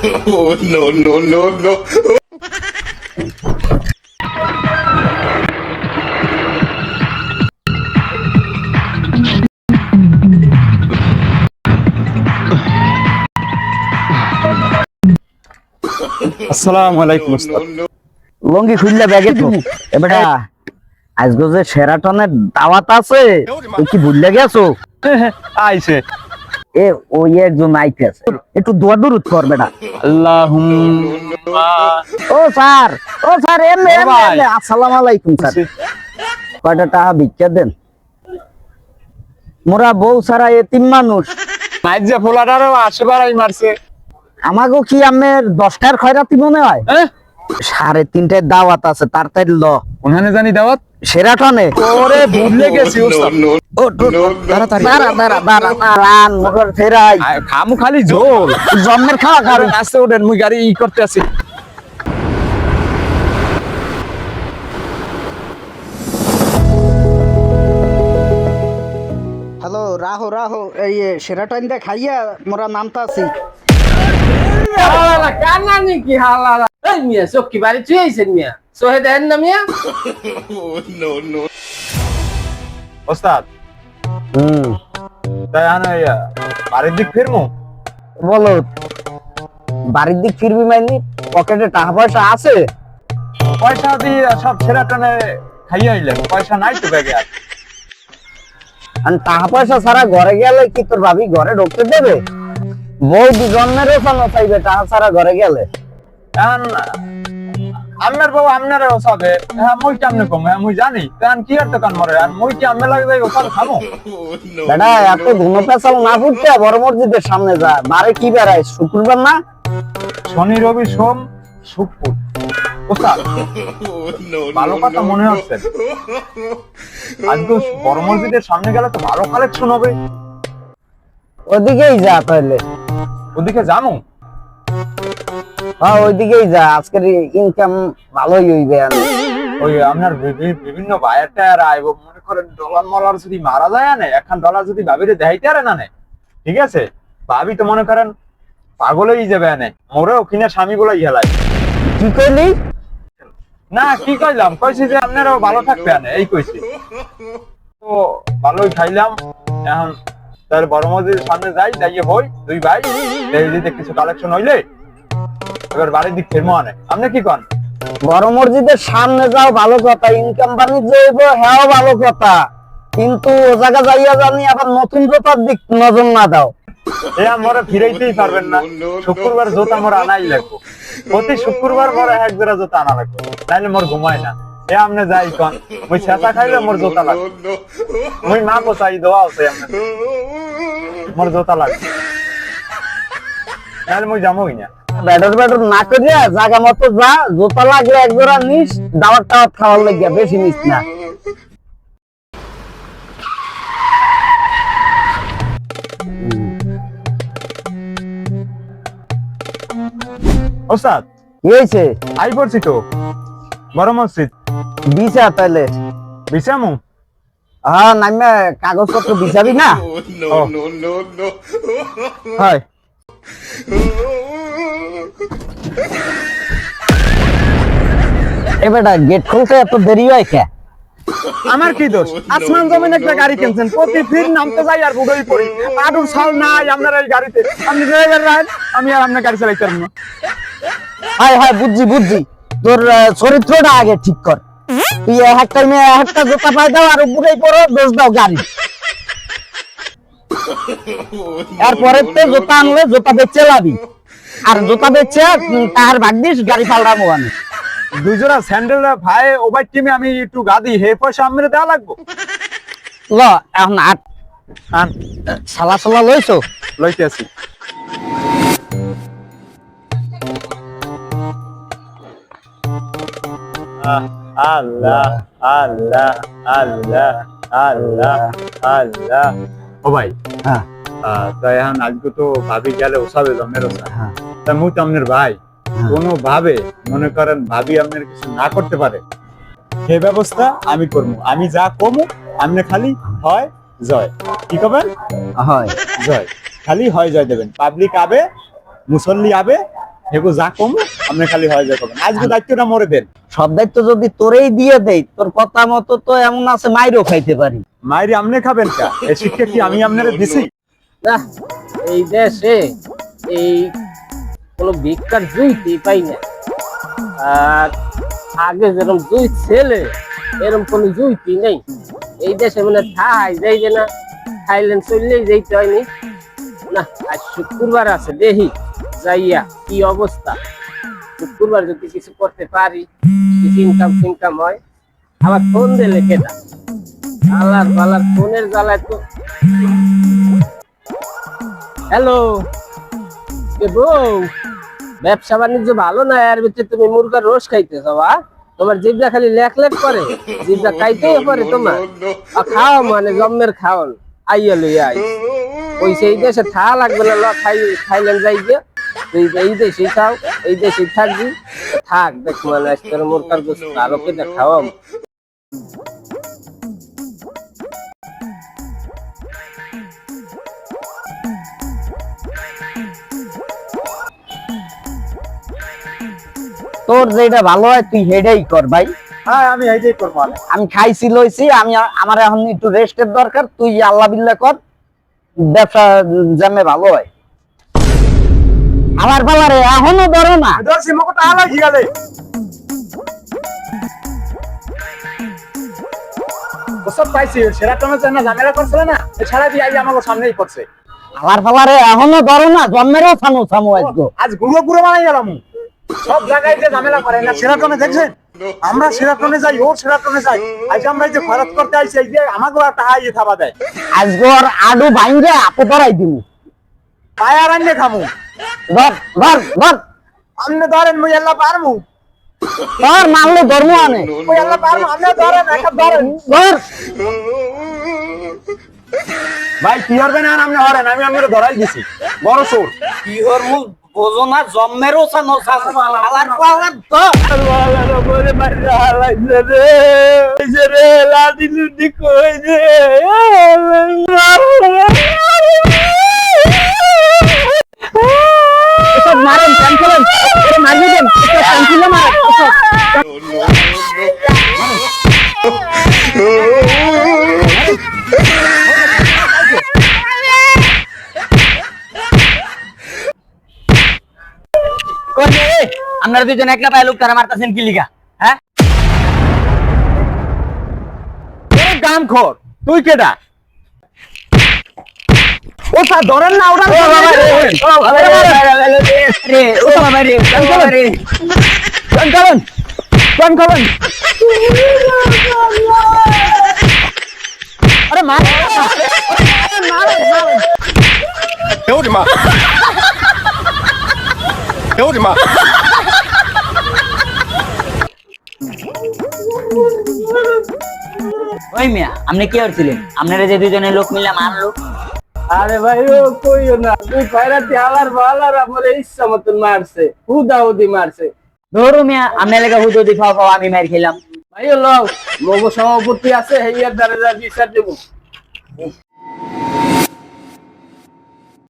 Oh no no no no! আসসালামু আলাইকুম লঙ্গি খুললে ব্যাগে তো। এবারে আজকে যে সেরাটনের দাওয়াত আছে তুই কি ভুললে গেছো? আইছে। এ ওই একজন আইতেছে একটু দোয়া দূরত কর বেটা। ও স্যার ও স্যার এমনি এমনি আসসালামু আলাইকুম স্যার। কয়টা টাকা ভিক্ষা দেন? মোরা বউ সারা এতিম মানুষ। মাইজ যে ফোলাটারও আশেপাড়াই মারছে। আমাকেও কি আমের দশটার খয়রাতি মনে হয়? হ্যাঁ? সাড়ে তিনটায় দাওয়াত আছে তাড়াতাড়ি ল। ওখানে জানি দাওয়াত? সেরাটনে ওরে ভুলে গেছি ও ফেরাই। খামু খালি জন্মের খাওয়া কারণ আসতে ওঠেন মুই গাড়ি ই করতে আছি হ্যালো রাহো রাহো এই সেরাটন দে খাইয়া মোরা নামতা আছি। হালালা কান্নানি কি হালালা। এই মিয়া চক্কি বাড়ি আইছেন মিয়া। সোহে দেন না মিয়া Oh no no! ওস্তাদ। হুম। তাই আনা ইয়া বাড়ির দিক ফিরমু? বলো বাড়ির দিক ফিরবি মাইনি? পকেটে টাকা পয়সা আছে? পয়সা দিয়ে সব ছেড়া টানে খাইয়া আইলেন পয়সা নাই তো ব্যাগে আর। আর টাকা পয়সা ছাড়া ঘরে গেলে কি তোর ভাবি ঘরে ঢুকতে দেবে? বউ জন্মেরও ফানো চাইবে টাকা ছাড়া ঘরে গেলে। এখন আমের বাবা আমনের ওসাবে হ্যাঁ মুই কেমনে কম হ্যাঁ মুই জানি। তখন কি আর দোকান মরে আর মুই কি আমে লাগে যাই ওসাদ খামো! বেটা এত ধুনো পেঁচাল না ফুটতে বড় মসজিদের সামনে যা। বারে কি বেড়ায় শুক্রবার না? শনি রবি সোম শুক্র। Oh ভালো কথা মনে হচ্ছে আজকে বড় মসজিদের সামনে গেলে তো ভালো কালেকশন হবে। ওদিকেই যা তাহলে। ওদিকে জানো? হ্যাঁ ওইদিকেই যা আজকের ইনকাম ভালোই হইবে আমি ওই আপনার বিভিন্ন বায়ার টায়ার আইব মনে করেন ডলার মলার যদি মারা যায় না একখান ডলার যদি ভাবিরে দেখাইতে আরে না ঠিক আছে? ভাবি তো মনে করেন পাগলেই যাবে না মোরেও কিনা স্বামী কি করলি না কি কইলাম? কইছি যে আপনারাও ভালো থাকবে না এই কইছি। তো ভালোই খাইলাম এখন তার বড় মসজিদের সামনে যাই যাইয়ে হই দুই ভাই এই কিছু কালেকশন হইলে এবার বাড়ির দিক ফেরমো আনে আপনি কি কন? বড় মসজিদের সামনে যাও ভালো কথা। ইনকাম বাণিজ্য হইব হ্যাঁ ভালো কথা। কিন্তু ও জায়গা যাইয়া জানি আবার নতুন জোতার দিক নজর না দাও। এ আমরা ফিরাইতেই পারবেন না। শুক্রবার জোতা মোর আনাই লাগবো। প্রতি শুক্রবার মোর এক জোড়া জোতা আনা লাগবে। নাইলে মোর ঘুমায় না। এ আমনে যাই কন। মুই ছেঁচা খাইলে মোর জোতা লাগবে! মুই মা পোসাই দোয়া আছে আমনে। মোর জোতা লাগবে। নাইলে মুই যামই না। ব্যাটার ব্যাটার না করিয়া জায়গা মতো যা জোতা লাগলে এক জোড়া নিস দাওয়াত টাওয়াত খাওয়ার লাগিয়া বেশি নিস না। ওস্তাদ কি হয়েছে আই পড়ছি তো। বড় মসজিদ। বিছা তাহলে বিছামু হ্যাঁ নামে কাগজপত্র বিছাবি না? Oh হয় এবারটা গেট খুলতে এত দেরি হয় কে? আমার কি দোষ? আসমান জমিন একটা গাড়ি কিনছেন প্রতি ফির নামতে যাই আর বুড়োই পড়ি। আটুর সাল নাই আপনার এই গাড়িতে। আপনি ড্রাইভার রাখেন আমি আর আপনার গাড়ি চালাইতে পারব না। হাই হাই বুঝছি বুঝছি। তোর চরিত্রটা আগে ঠিক কর। তুই একটা জোতা পাই দাও আর উপরেই পড়ো দোষ দাও গাড়ি। এরপরে তো জোতা আনলে জোতা বেচে লাবি আর জোতা বেচে তাহার ভাগ দিস গাড়ি পাল্টাবো আমি। দুই জোড়া স্যান্ডেল ভাই ওভার টিমে আমি একটু গাদি হে পয়সা আমি দেওয়া লাগবো? ল এখন আট। আন। সালা সালা লইছো? লইতে আহ, আল্লাহ আল্লাহ আল্লাহ আল্লাহ আল্লাহ। হ্যাঁ। আহ, তো এখন আজকে তো ভাবি গেলে ওসাবে জমের ওসা। হ্যাঁ। তা মুই তো আপনার ভাই। কোনো ভাবে মনে করেন ভাবি আপনার কিছু না করতে পারে। সে ব্যবস্থা আমি করব। আমি যা কমু আপনি খালি হয় জয়। কি করবেন হয়। জয়। খালি হয় জয় দেবেন। পাবলিক আবে মুসল্লি আবে হেবু যা কম আপনি খালি হয় জয় কবেন। আজকে দায়িত্বটা মরে দেন। সব দায়িত্ব যদি তোরেই দিয়ে দেই তোর কথা মতো তো এমন আছে মাইরও খাইতে পারি। মায়ের আমনে খাবেন কা? এই শিক্ষা কি আমি আপনারে দিছি? এই দেশে এই কোনো ভিক্ষার জুইতেই পাই না। আর আগে যেরকম জুই ছেলে এরকম কোনো জুইতি নেই। এই দেশে মানে থাই যাই যে না থাইল্যান্ড চললেই যাইতে হয়নি। না আজ শুক্রবার আছে দেখি যাইয়া কি অবস্থা। শুক্রবার যদি কিছু করতে পারি কিছু ইনকাম ফিনকাম হয় আবার ফোন দিলে কেটা আলার বালার ফোনের জ্বালায় তো হ্যালো বউ? ব্যবসা বাণিজ্য ভালো না? এর ভিতরে তুমি মুরগার রোজ খাইতেছো বা তোমার জিভটা খালি লেখ লেখ করে। জিভটা খাইতেই পারে তোমার। খাও মানে জম্মের খাওন। আইয়া লই আই ওই সেই দেশে থা লাগবে না খাই থাইল্যান্ড যাই গিয়ে তুই এই দেশে খাও এই দেশে থাকবি থাক দেখ মানে আজকে মুরগার গোস আরও খাওয়াম। তোর যেটা ভালো হয় তুই হেডেই কর ভাই। হ্যাঁ আমি এইটাই করব আমি। আমি খাইছি লইছি আমি আমার এখন একটু রেস্টের দরকার তুই আল্লাহ বিল্লাহ কর ব্যবসা জামে ভালো হয়। আমার পালারে এখনও ধরো না। ধরছি মকটা আলাই গেলে ওসব পাইছি সেরা টমের জন্য ঝামেলা করছিল না। সারা দিয়ে আজ আমাকে সামনেই করছে। আমার পালারে এখনও ধরো না জন্মেরও থামো থামো আজকে। আজ গুঁড়ো গুঁড়ো বানাই গেলাম সব জায়গায় যে ঝামেলা করে না সেরাটনে দেখছেন? আমরা সেরাটনে যাই ওর সেরাটনে যাই। আজ আমরা এই যে খরচ করতে আইছি এই যে আমাকে থাবা দেয়। আজকে আডু ভাঙ্গে আপু ধরাই দিব পায়ার আনলে খামু ধর ধর ধর। আপনি ধরেন মুই আল্লাহ পারমু। ধর মারলে ধর্ম আনে। মুই আল্লাহ পারমু আপনি ধরেন একটা ধরেন। ধর। ভাই কি করবেন আর আপনি হরেন? আমি আপনাকে ধরাই দিছি। বড় চোর। কি মুখ বোঝো না জন্মেরও ছানো আলার পালার ধর। মারেন ক্যান্সেলেন মারিয়ে দেন মারেন আপনারা দুজন একলা পায়ে লোক তারা মারতেছেন কি হ্যাঁ? গান খোর তুই কেডা? ও স্যার ধরেন না ওটা খাবেন গান খাবেন আরে মার de mar. Eu de ওই মিয়া আপনি কি করছিলেন আপনারা যে দুজনে লোক মিলে মারলো আরে ভাই ও কইও না। তুই পায়রাতি হালার বালার আমার ইচ্ছা মতন মারছে। হুদা হুদি মারছে। ধরো মিয়া আমি লেগে হুদো দি খাওয়া খাওয়া আমি মার খেলাম। ভাই লও লোক সভাপতি আছে হেয়ার দ্বারা বিচার দেবো।